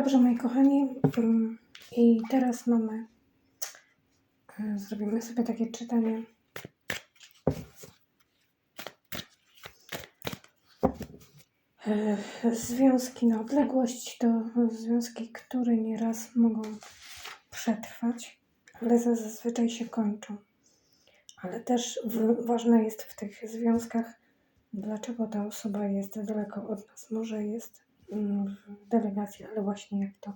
Dobrze, moi kochani. mm, I teraz mamy. e, Zrobimy sobie takie czytanie. E, Związki na odległość to związki, które nieraz mogą przetrwać, ale za- zazwyczaj się kończą. Ale też ważne jest w tych związkach, dlaczego ta osoba jest daleko od nas. Może jest mm, w delegacji, ale właśnie jak to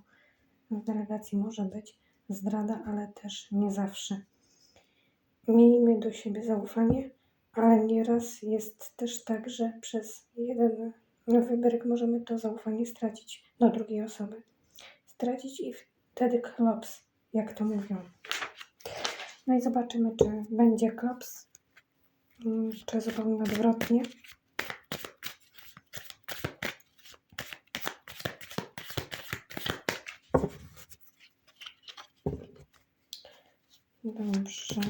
w delegacji może być zdrada, ale też nie zawsze. Miejmy do siebie zaufanie, ale nieraz jest też tak, że przez jeden wybryk możemy to zaufanie stracić do drugiej osoby. Stracić i wtedy klops, jak to mówią. No i zobaczymy, czy będzie klops, czy zupełnie odwrotnie. Dobrze.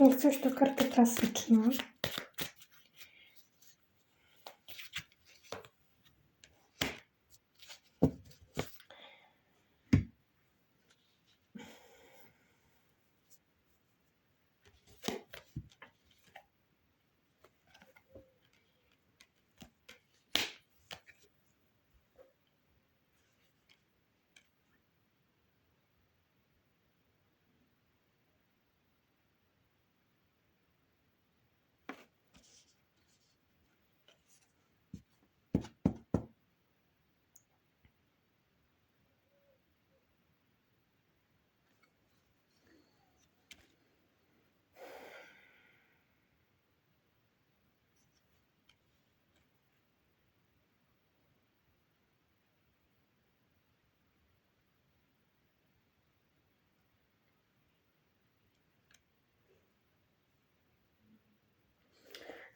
Jak coś to karta klasyczna.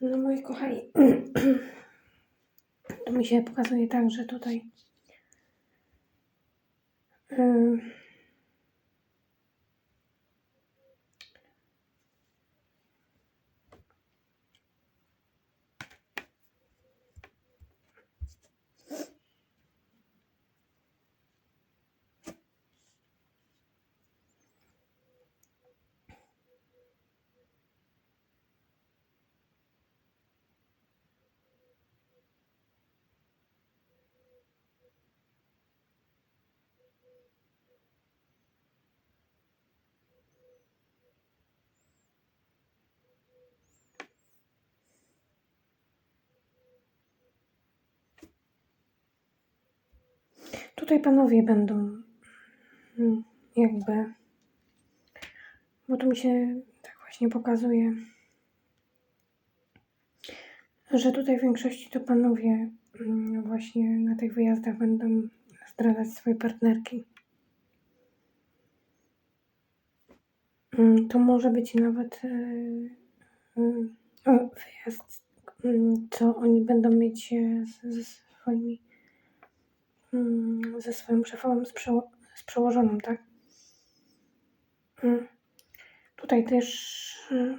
No moi kochani, to mi się pokazuje tak, że tutaj ym, Tutaj panowie będą mm, jakby, bo tu mi się tak właśnie pokazuje, że tutaj w większości to panowie mm, właśnie na tych wyjazdach będą zdradzać swoje partnerki. Mm, To może być nawet e, wyjazd, co oni będą mieć e, ze swoimi ze swoim szefowym, z, przeło- z przełożoną, tak? Mm. Tutaj też y,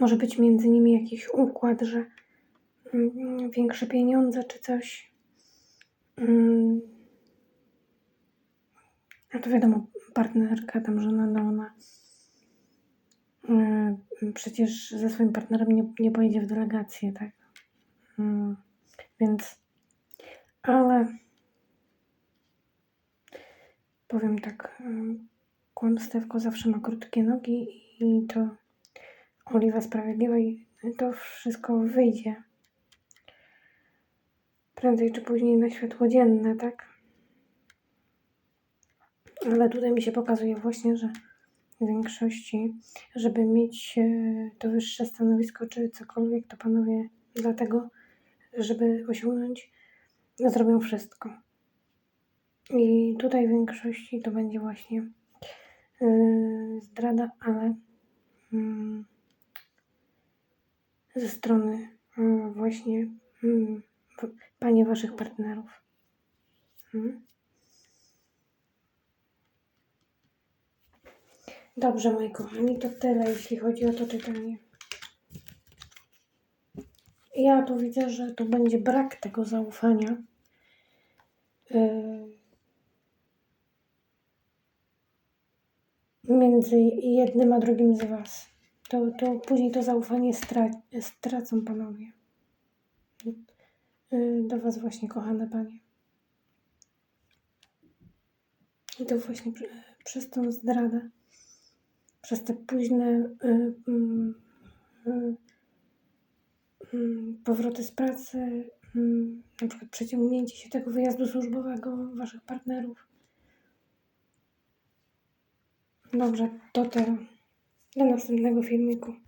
może być między nimi jakiś układ, że mm, większe pieniądze czy coś. Mm. A to wiadomo, partnerka tam, żona, no ona przecież ze swoim partnerem nie, nie pojedzie w delegację, tak? Mm, Więc, ale powiem tak, y, kłamstewko zawsze ma krótkie nogi i to Oliwa Sprawiedliwej to wszystko wyjdzie prędzej czy później na światło dzienne, tak? Ale tutaj mi się pokazuje właśnie, że w większości, żeby mieć e, to wyższe stanowisko czy cokolwiek, to panowie dlatego, żeby osiągnąć, zrobią wszystko. I tutaj w większości to będzie właśnie yy, zdrada, ale mm, ze strony yy, właśnie w- panie waszych partnerów. Mm. Dobrze, moi kochani, to tyle, jeśli chodzi o to czytanie. Ja widzę, że tu będzie brak tego zaufania. Yy, między jednym a drugim z Was. To, to później to zaufanie stra stracą panowie. Yy, do Was właśnie, kochane panie. I to właśnie pr- przez tą zdradę, przez te późne yy, mm, powroty z pracy, mm, na przykład przeciągnięcie się tego wyjazdu służbowego Waszych partnerów. Dobrze, to tyle. Do następnego filmiku.